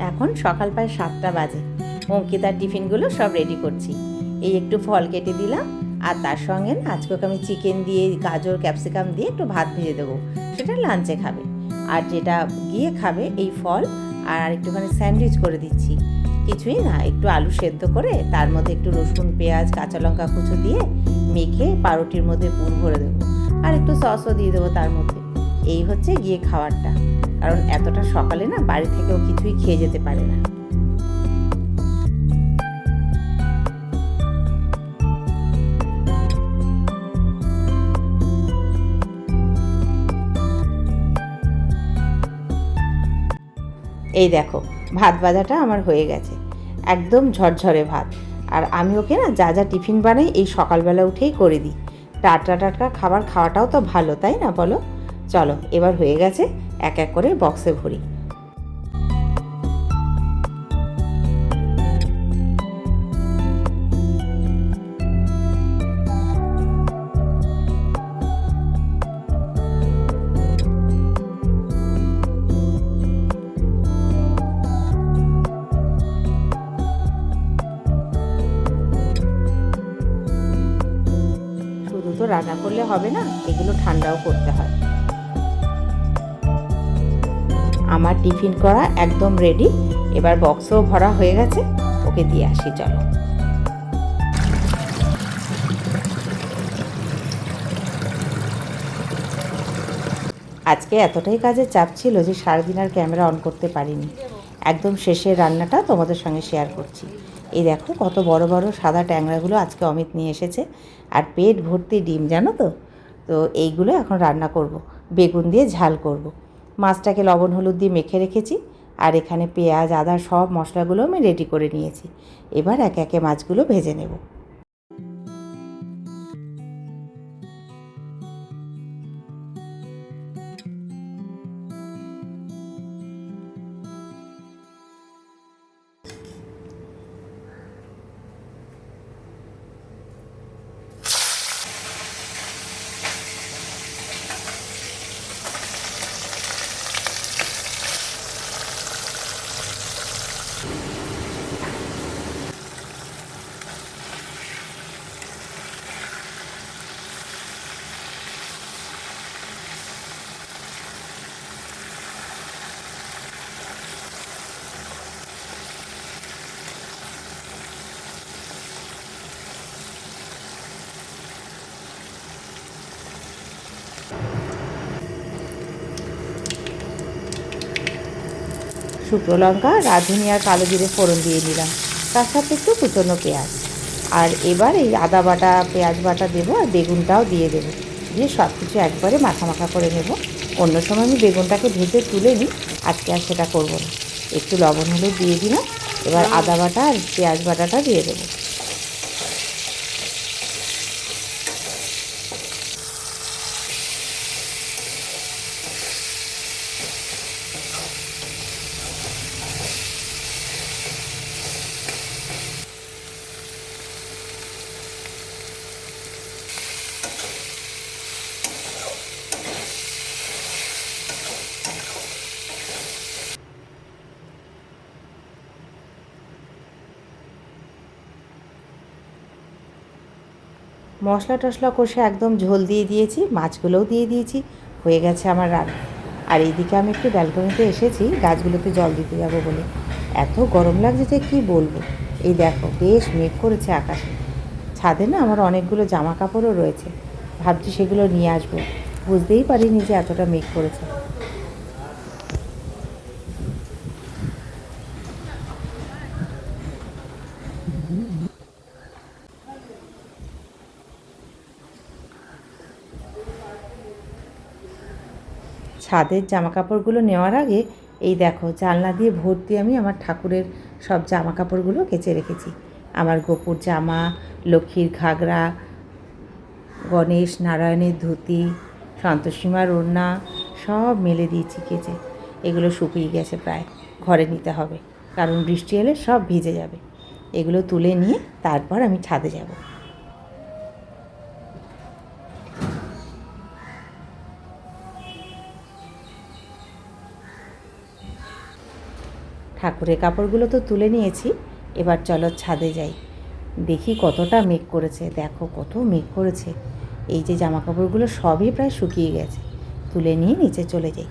এখন সকাল প্রায় সাতটা বাজে। অঙ্কিতার টিফিনগুলো সব রেডি করছি। এই একটু ফল কেটে দিলাম, আর তার সঙ্গে না আজকে আমি চিকেন দিয়ে, গাজর ক্যাপসিকাম দিয়ে একটু ভাত ভেজে দেবো। সেটা লাঞ্চে খাবে। আর যেটা গিয়ে খাবে এই ফল, আর একটুখানি স্যান্ডউইচ করে দিচ্ছি। কিছুই না, একটু আলু সেদ্ধ করে, তার মধ্যে একটু রসুন, পেঁয়াজ, কাঁচা লঙ্কা কুচো দিয়ে মেখে পাউরুটির মধ্যে পুর ভরে দেবো। আর একটু সসও দিয়ে দেবো তার মধ্যে। এই হচ্ছে গিয়ে খাওয়ারটা কারণ এতটা সকালে না বাড়ি থেকেও কিছুই খেয়ে যেতে পারে না। এই দেখো, ভাত ভাজাটা আমার হয়ে গেছে। একদম ঝরঝরে ভাত। আর আমি ওকে না যা যা টিফিন বানাই এই সকালবেলা উঠেই করে দিই। টাটকা টাটকা খাবার খাওয়াটাও তো ভালো, তাই না বলো? চলো, এবার হয়ে গেছে এক এক করে বক্সে ভরি। তো রান্না করলে হবে না, এগুলো ঠান্ডাও করতে হয়। আমার টিফিন করা একদম রেডি এবার বক্সও ভরা হয়ে গেছে। ওকে দিয়ে আসি, চলো। আজকে এতটাই কাজের চাপ ছিল যে সারাদিন আর ক্যামেরা অন করতে পারিনি। একদম শেষের রান্নাটা তোমাদের সঙ্গে শেয়ার করছি। এই দেখো কত বড় বড় সাদা ট্যাংরাগুলো আজকে অমিত নিয়ে এসেছে। আর পেট ভর্তি ডিম, জানো তো? তো এইগুলো এখন রান্না করব। বেগুন দিয়ে ঝাল করব। মাছটাকে লবণ, হলুদ দিয়ে মেখে রেখেছি আর এখানে পেঁয়াজ, আদা সব মশলাগুলো আমি রেডি করে নিয়েছি। এবার একে একে মাছগুলো ভেজে নেব। শুকনো লঙ্কা রাঁধুনি আর কালো জিরে ফোড়ন দিয়ে নিলাম। তার সাথে একটু কুচনো পেঁয়াজ। আর এবার এই আদা বাটা, পেঁয়াজ বাটা দেবো আর বেগুনটাও দিয়ে দেবো। দিয়ে সব কিছু একবারে মাখা মাখা করে নেব। অন্য সময় আমি বেগুনটাকে ভেজে তুলে নিই। আজকে আর সেটা করব না। একটু লবণ হলে দিয়ে দিলাম। এবার আদা বাটা আর পেঁয়াজ বাটাটা দিয়ে দেবো। মশলা টশলা কষে একদম ঝোল দিয়ে দিয়েছি, মাছগুলোও দিয়ে দিয়েছি, হয়ে গেছে আমার রান্না। আর এইদিকে আমি একটু ব্যালকনিতে এসেছি, গাছগুলোতে জল দিতে যাব বলে। এত গরম লাগছে যে কী বলব? এই দেখো, বেশ মেঘ করেছে আকাশে। ছাদে না আমার অনেকগুলো জামা কাপড়ও রয়েছে। ভাবছি সেগুলো নিয়ে আসব। বুঝতেই পারিনি যে এতটা মেঘ করেছে। ছাদের জামা কাপড়গুলো নেওয়ার আগে এই দেখো, জানলা দিয়ে ভর্তি আমি আমার ঠাকুরের সব জামা কাপড়গুলো কেচে রেখেছি। আমার গোপুর জামা, লক্ষ্মীর ঘাগরা, গণেশ নারায়ণের ধুতি সন্তোষীমার ওড়না সব মেলে দিয়েছি কেচে। এগুলো শুকিয়ে গেছে প্রায়, ঘরে নিতে হবে, কারণ বৃষ্টি এলে সব ভিজে যাবে। এগুলো তুলে নিয়ে তারপর আমি ছাদে যাব। ঠাকুরের কাপড়গুলো তো তুলে নিয়েছি। এবার চলো ছাদে যাই। দেখি কতটা মেঘ করেছে। দেখো কত মেঘ করেছে। এই যে জামা কাপড়গুলো সবই প্রায় শুকিয়ে গেছে। তুলে নিয়ে নিচে চলে যাই।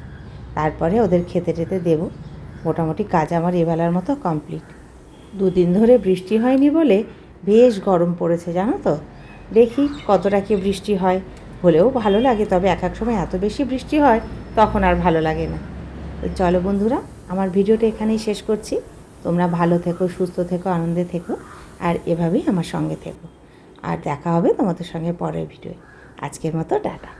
তারপরে ওদের খেতে টেতে দেবো। মোটামুটি কাজ আমার এবেলার মতো কমপ্লিট। দুদিন ধরে বৃষ্টি হয়নি বলে বেশ গরম পড়েছে, জানো তো। দেখি কতটা কি বৃষ্টি হয়। হলেও ভালো লাগে, তবে এক এক সময় এত বেশি বৃষ্টি হয়, তখন আর ভালো লাগে না। চলো বন্ধুরা আমার ভিডিওটা এখানেই শেষ করছি। তোমরা ভালো থেকো, সুস্থ থেকো, আনন্দে থেকো, আর এভাবেই আমার সঙ্গে থেকো। আর দেখা হবে তোমাদের সঙ্গে পরের ভিডিওয়ে। আজকের মতো, টাটা।